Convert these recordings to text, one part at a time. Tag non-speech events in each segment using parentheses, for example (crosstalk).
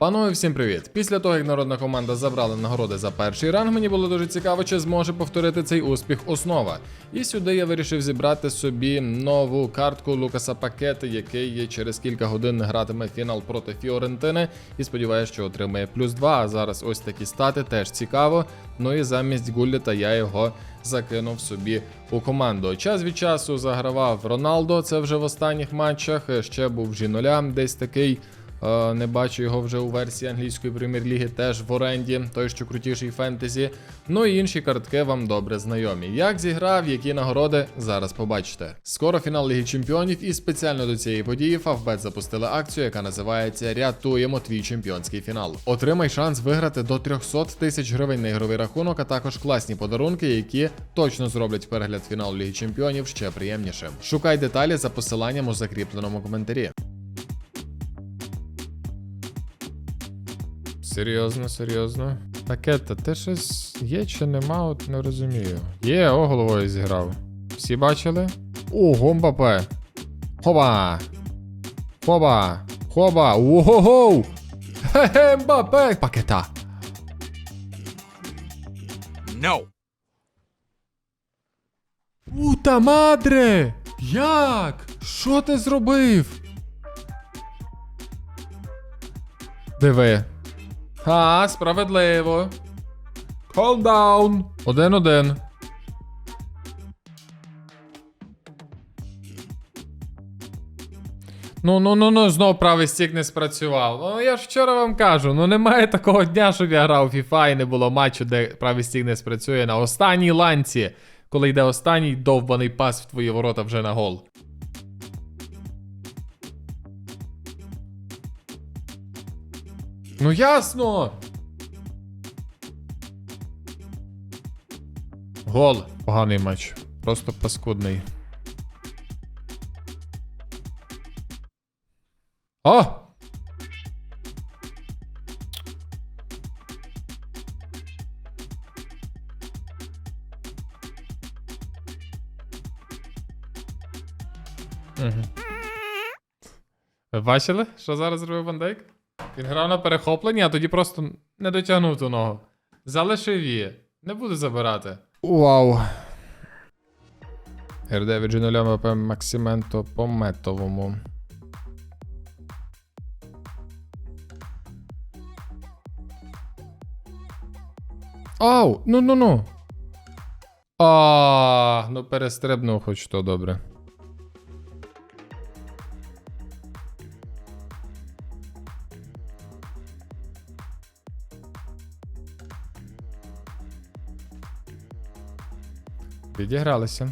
Панове, всім привіт! Після того, як народна команда забрала нагороди за перший ранг, мені було дуже цікаво, чи зможе повторити цей успіх основа. І сюди я вирішив зібрати собі нову картку Лукаса Пакети, який через кілька годин гратиме фінал проти Фіорентини. І сподіваюся, що отримає плюс 2. А зараз ось такі стати теж цікаво. Ну і замість Гулліта я його закинув собі у команду. Час від часу загравав Роналдо, це вже в останніх матчах. Ще був Жіноля, десь такий. Е, Не бачу його вже у версії англійської прем'єр-ліги, теж в оренді, той, що крутіший фентезі. Ну і інші картки вам добре знайомі. Як зіграв, які нагороди, зараз побачите. Скоро фінал Ліги Чемпіонів, і спеціально до цієї події Фавбет запустили акцію, яка називається Рятуємо твій чемпіонський фінал. Отримай шанс виграти до 300 тисяч гривень на ігровий рахунок, а також класні подарунки, які точно зроблять перегляд фіналу Ліги Чемпіонів ще приємнішим. Шукай деталі за посиланням у закріпленому коментарі. Серйозно, серйозно. Пакета, ти щось є чи нема, от не розумію. Є, о, головою зіграв. Всі бачили? О, гомбапе. Хоба. Хоба. Хоба. Ого-гоу. Хе-хе, Мбапе. Пакета. No. Пута мадре! Як? Що ти зробив? Диви. А, справедливо. Calm down. Один-один. Ну, ну, ну, ну, знов правий стік не спрацював. Ну, я ж вчора вам кажу, ну немає такого дня, щоб я грав у FIFA і не було матчу, де правий стік не спрацює на останній ланці, коли йде останній довбаний пас в твої ворота вже на гол. Ну ясно. Гол. Поганий матч. Просто паскудний. О! Угу. Бачили, що зараз зробив Ван? Він грав на перехопленні, а тоді просто не дотягнув ту ногу. Залишив її. Не буду забирати. Вау. РД від Джиноля МВП Максименто по метовому. Ау, ну ну ну. А, ну перестрибнув хоч то добре. Відігралися.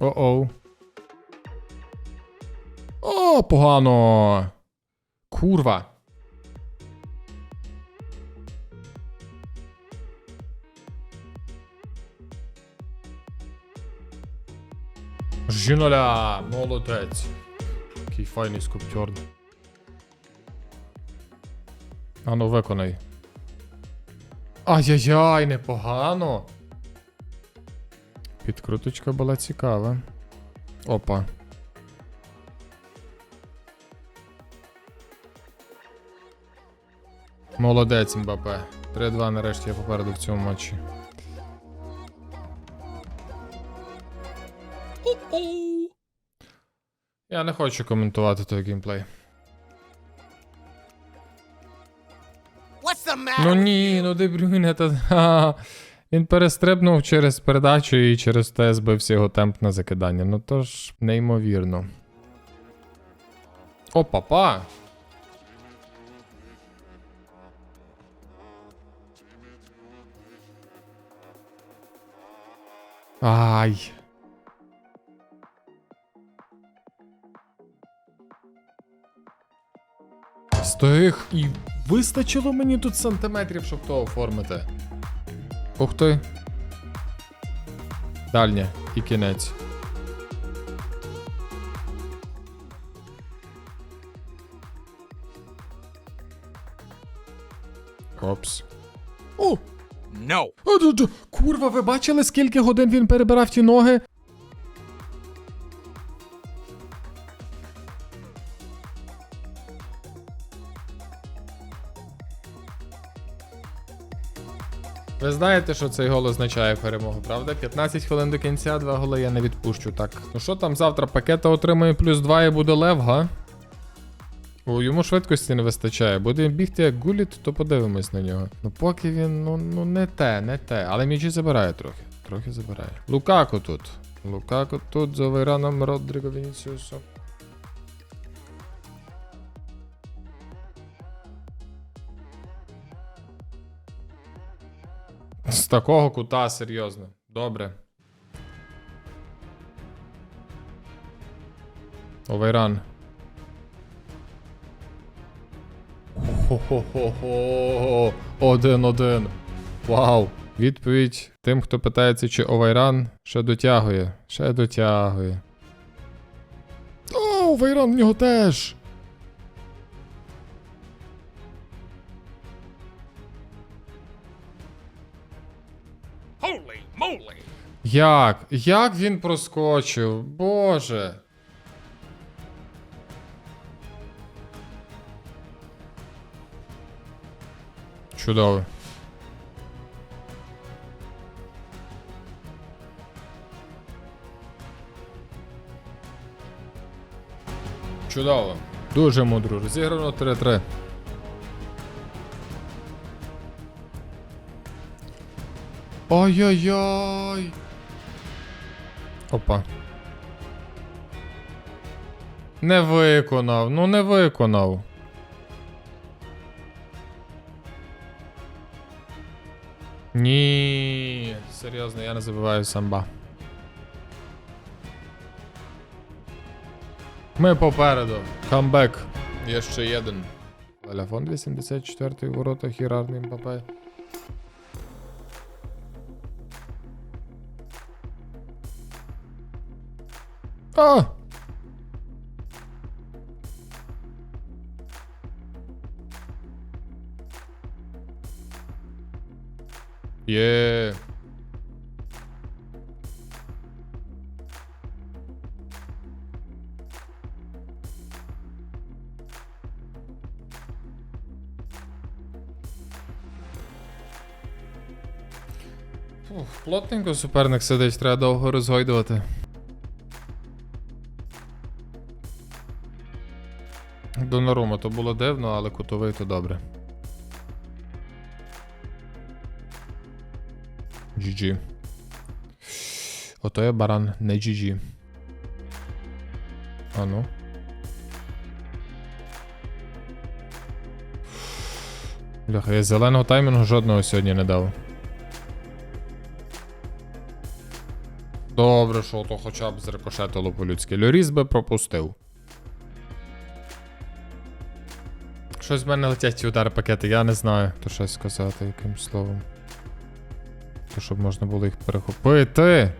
О-оу. О, погано. Курва. Жіноля, молодець. Який файний скульптор. А ну виконай. Ай-яй-яй, непогано. Підкруточка була цікава. Опа. Молодець, Мбапе. 3-2 нарешті я попереду в цьому матчі. Я не хочу коментувати той геймплей. Ну ні, ну де Брюйне, та (laughs) він перестрибнув через передачу і через те збився його темп на закидання. Ну то ж неймовірно. О, папа. Ай. Стих і вистачило мені тут сантиметрів, щоб то оформити. Ух ти. Дальнє і кінець. Опс. О! No. Курва, ви бачили, скільки годин він перебирав ті ноги? Ви знаєте, що цей гол означає перемогу, правда? 15 хвилин до кінця, два голи я не відпущу. Так. Ну що там завтра пакета отримає плюс 2 і буде лев, га? О, йому швидкості не вистачає. Буде бігти як гуліт, то подивимось на нього. Ну поки він, ну, ну не те, не те. Але м'ячі забирає трохи. Трохи забирає. Лукаку тут. Лукаку тут за Вейраном Родріго Вінісіусу. З такого кута серйозно. Добре. Овейран. Хо-хо-хо-хо. Один-один. Вау. Відповідь тим, хто питається, чи Овайран ще дотягує. Ще дотягує. О, Овайран в нього теж. Як? Як він проскочив? Боже. Чудово. Чудово. Дуже мудро. Розіграно 3-3. Ой-ой-ой. Опа. Не виконав, ну не виконав. Ні, серйозно, я не забиваю самба. Ми попереду. Камбек. Є ще один. Телефон 84 в воротах Ірарний Мбапе. А! Є. Плотненько суперник сидить, треба довго розгойдувати. Донорума то було дивно, але кутовий то добре. GG. Ото є баран, не GG. А ну. Бляха, я зеленого таймінгу жодного сьогодні не дав. Добре, що то хоча б зрикошетило по-людськи. Льоріс би пропустив. Щось в мене летять ці удари пакети, я не знаю, то щось сказати яким словом. То щоб можна було їх перехопити.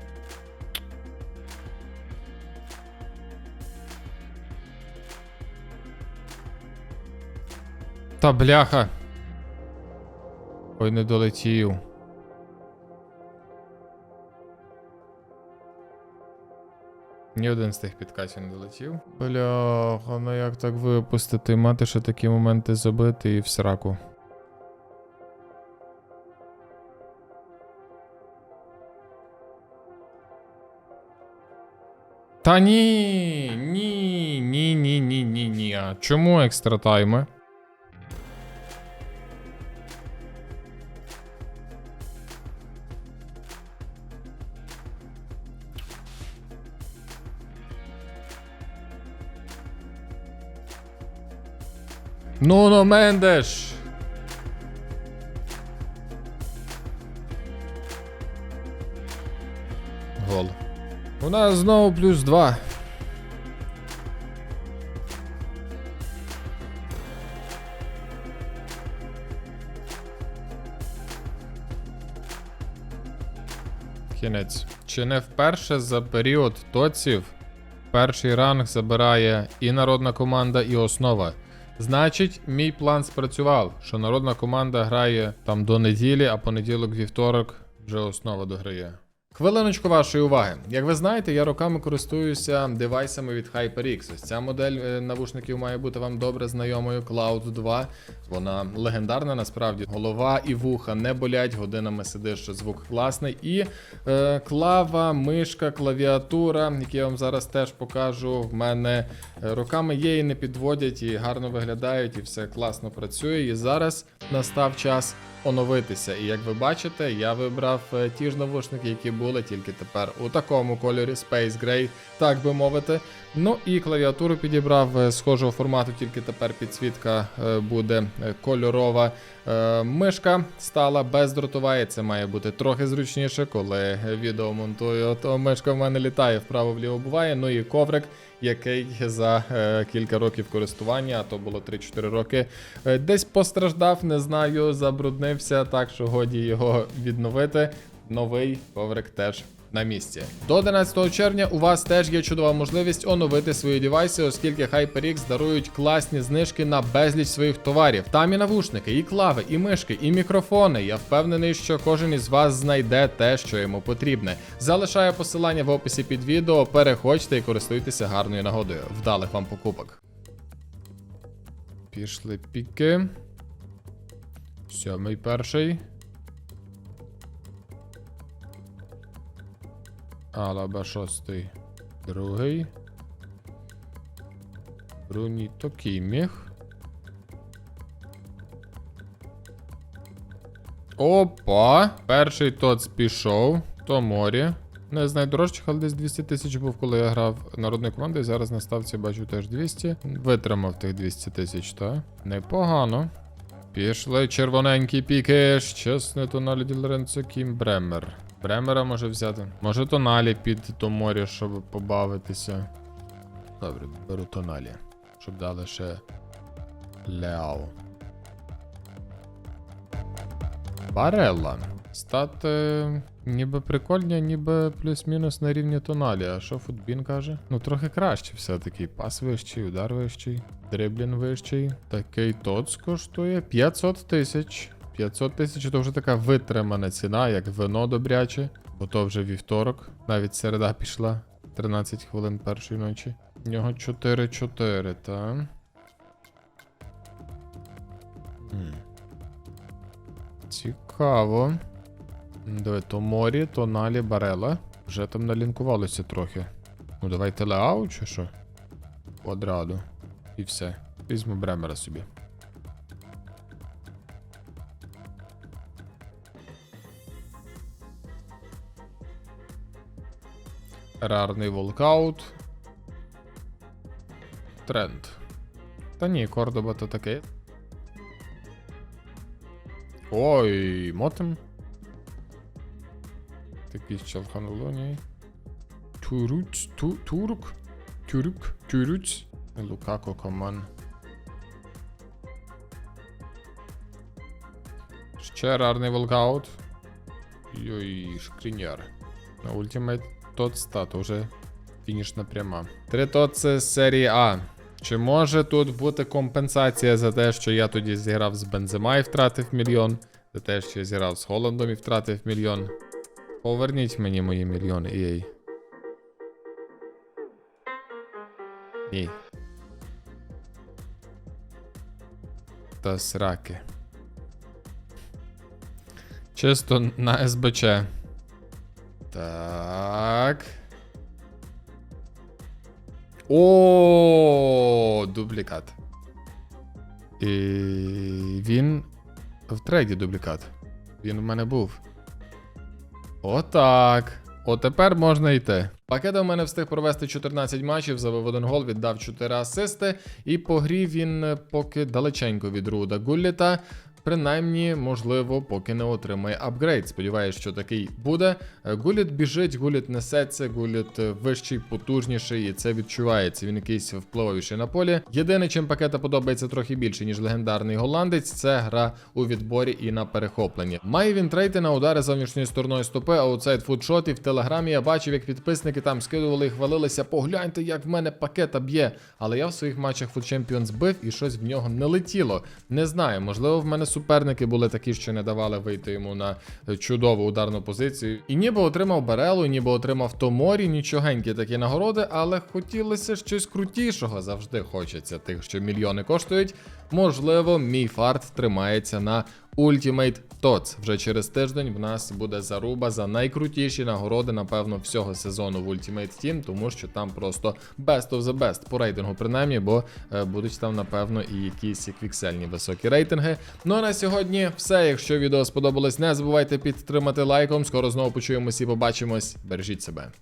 Та бляха. Ой, не долетів. Ні один з тих підкатів не долетів. Бляха, ну як так випустити? Мати ще такі моменти забити і в сраку. Та ні, ні, ні, ні, ні, ні, ні. Чому екстра тайми? Нуно Мендеш. Гол. У нас знову плюс 2. Кінець. Чи не вперше за період тоців перший ранг забирає і народна команда, і основа. Значить, мій план спрацював, що народна команда грає там до неділі, а понеділок, вівторок вже основа дограє. Хвилиночку вашої уваги. Як ви знаєте, я роками користуюся девайсами від HyperX. Ось ця модель е, навушників має бути вам добре знайомою. Cloud 2. Вона легендарна, насправді. Голова і вуха не болять, годинами сидиш, що звук класний. І е, клава, мишка, клавіатура, які я вам зараз теж покажу. В мене е, роками є і не підводять, і гарно виглядають, і все класно працює. І зараз настав час оновитися. І як ви бачите, я вибрав е, ті ж навушники, які були, тільки тепер у такому кольорі Space Gray, так би мовити. Ну і клавіатуру підібрав е, схожого формату, тільки тепер підсвітка е, буде кольорова. Мишка стала бездротова, і це має бути трохи зручніше, коли відео монтую. То мишка в мене літає вправо-вліво буває. Ну і коврик, який за кілька років користування, а то було 3-4 роки, десь постраждав, не знаю, забруднився, так що годі його відновити. Новий коврик теж на місці. До 11 червня у вас теж є чудова можливість оновити свої девайси, оскільки HyperX дарують класні знижки на безліч своїх товарів. Там і навушники, і клави, і мишки, і мікрофони. Я впевнений, що кожен із вас знайде те, що йому потрібне. Залишаю посилання в описі під відео. Переходьте і користуйтеся гарною нагодою. Вдалих вам покупок. Пішли піки. Сьомий перший. Алаба шостий. Другий. Бруніто Кіміх. Опа! Перший тоц пішов. То морі. Не з найдорожчих, але десь 200 тисяч був, коли я грав народною командою. Зараз на ставці бачу теж 200. Витримав тих 200 тисяч, так? Непогано. Пішли червоненькі піки. Чесне тоналі Ділренцо Кім Бремер. Бремера може взяти. Може тоналі під Томорі, щоб побавитися. Добре, беру тоналі. Щоб дали ще Леау. Барелла. Стати ніби прикольні, ніби плюс-мінус на рівні тоналі. А що футбін каже? Ну трохи краще все-таки. Пас вищий, удар вищий, дриблін вищий. Такий тоц коштує 500 тисяч. 500 тисяч то вже така витримана ціна, як вино добряче, бо то вже вівторок, навіть середа пішла. 13 хвилин першої ночі. В нього 4-4, та. Цікаво. Диви, то морі, то налі барела. Вже там налінкувалося трохи. Ну давайте леау чи що? Квадраду. І все. Візьму бремера собі. Рарний волкаут. Тренд. Та ні, Кордоба то таке. Ой, мотем. Такий Челханулоні. Туруц, ту, турк. Тюрк, тюруц. Лукако коман. Ще рарний волкаут. Йой, шкріняр. На ультимейт тот стат, уже фінішна пряма. Три тоци з серії А. Чи може тут бути компенсація за те, що я тоді зіграв з Бензема і втратив мільйон? За те, що я зіграв з Голландом і втратив мільйон? Поверніть мені мої мільйони, EA. Ні. Та сраки. Чисто на СБЧ. Так. О, дублікат. І він в трейді дублікат. Він в мене був. Отак. Отепер можна йти. Пакета в мене встиг провести 14 матчів, забив один гол, віддав 4 асисти. І по грі він е, поки далеченько від Руда Гулліта. Принаймні, можливо, поки не отримає апгрейд. Сподіваюсь, що такий буде. Е, Гуліт біжить, гуліт несеться, гуліт е, вищий, потужніший, і це відчувається. Він якийсь впливовіший на полі. Єдине, чим пакета подобається трохи більше, ніж легендарний голландець, це гра у відборі і на перехопленні. Має він трейти на удари зовнішньою стороною стопи, аутсайд фудшот, і в телеграмі я бачив, як підписники там скидували і хвалилися. Погляньте, як в мене пакета б'є. Але я в своїх матчах Food Champions бив і щось в нього не летіло. Не знаю, можливо, в мене суперники були такі, що не давали вийти йому на е, чудову ударну позицію. І ніби отримав Берелу, ніби отримав Томорі, нічогенькі такі нагороди, але хотілося щось крутішого. Завжди хочеться тих, що мільйони коштують. Можливо, мій фарт тримається на Ultimate TOTS. Вже через тиждень в нас буде заруба за найкрутіші нагороди, напевно, всього сезону в Ultimate Team, тому що там просто best of the best по рейтингу, принаймні, бо е, будуть там, напевно, і якісь квіксельні високі рейтинги. Ну а на сьогодні все. Якщо відео сподобалось, не забувайте підтримати лайком. Скоро знову почуємось і побачимось. Бережіть себе.